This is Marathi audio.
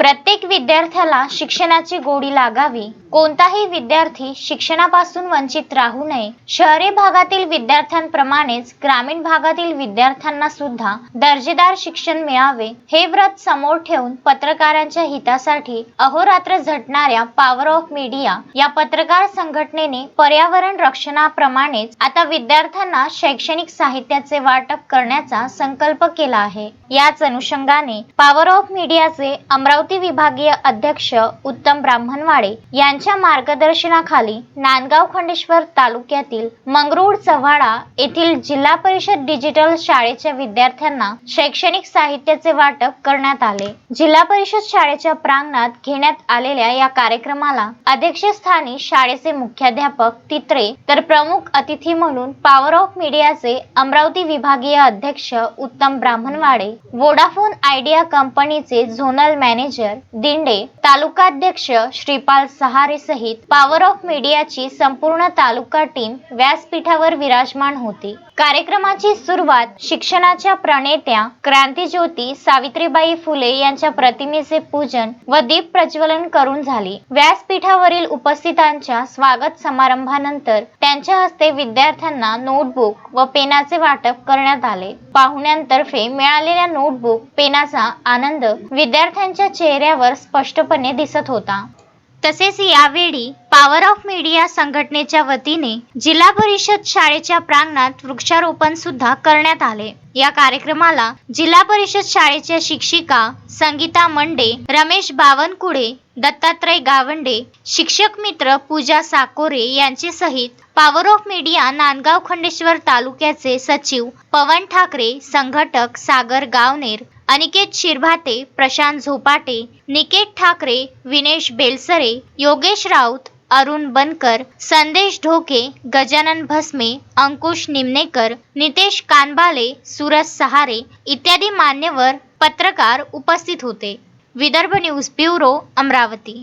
प्रत्येक विद्यार्थ्याला शिक्षणाची गोडी लागावी. कोणताही विद्यार्थी शिक्षणापासून वंचित राहू नये. शहरी भागातील विद्यार्थ्यांप्रमाणेच ग्रामीण भागातील विद्यार्थ्यांना सुद्धा दर्जेदार शिक्षण मिळावे. हे व्रत समोर ठेवून पत्रकारांच्या हितासाठी अहोरात्र झटणाऱ्या पॉवर ऑफ मीडिया या पत्रकार संघटनेने पर्यावरण रक्षणाप्रमाणेच आता विद्यार्थ्यांना शैक्षणिक साहित्याचे वाटप करण्याचा संकल्प केला आहे. याच अनुषंगाने पॉवर ऑफ मीडियाचे अमरावती विभागीय अध्यक्ष उत्तम ब्राह्मणवाडे यांच्या मार्गदर्शनाखाली नांदगाव खंडेश्वर तालुक्यातील मंगरूळ चव्हाडा येथील जिल्हा परिषद डिजिटल शाळेच्या विद्यार्थ्यांना शैक्षणिक साहित्याचे वाटप करण्यात आले. जिल्हा परिषद शाळेच्या प्रांगणात घेण्यात आलेल्या या कार्यक्रमाला अध्यक्षस्थानी शाळेचे मुख्याध्यापक तित्रे तर प्रमुख अतिथी म्हणून पॉवर ऑफ मीडियाचे अमरावती विभागीय अध्यक्ष उत्तम ब्राह्मणवाडे वोडाफोन आयडिया कंपनीचे झोनल मॅनेजर दिंडे तालुकाध्यक्ष श्रीपाल सहारे सहित पॉवर ऑफ मीडियाची संपूर्ण तालुका टीम व्यासपीठावर विराजमान होती. कार्यक्रमाची सुरुवात शिक्षणाच्या प्रणेत्या क्रांतीज्योती सावित्रीबाई फुले यांच्या प्रतिमेचे पूजन व दीप प्रज्वलन करून झाली. व्यासपीठावरील उपस्थितांच्या स्वागत समारंभानंतर त्यांच्या हस्ते विद्यार्थ्यांना नोटबुक व पेनाचे वाटप करण्यात आले. पाहुण्यांतर्फे मिळालेल्या नोटबुक पेनाचा आनंद विद्यार्थ्यांच्या चेहऱ्यावर स्पष्टपणे दिसत होता. तसेच यावेळी पॉवर ऑफ मीडिया संघटनेच्या वतीने जिल्हा परिषद शाळेच्या प्रांगणात वृक्षारोपण सुद्धा करण्यात आले. या कार्यक्रमाला जिल्हा परिषद शाळेच्या शिक्षिका संगीता मंडे रमेश बावनकुळे दत्तात्रय गावंडे शिक्षक मित्र पूजा साकोरे यांचे सहित power of media Nandgaon Khandeshwar तालुक्याचे सचिव पवन ठाकरे संघटक सागर गावनेर अनिकेत शिरभाते प्रशांत झोपाटे निकेत ठाकरे विनेश बेलसरे योगेश राऊत अरुण बनकर संदेश ढोके गजानन भस्मे अंकुश निमनेकर नितेश कानबाले सूरज सहारे इत्यादी मान्यवर पत्रकार उपस्थित होते. Vidarbha news bureau Amravati.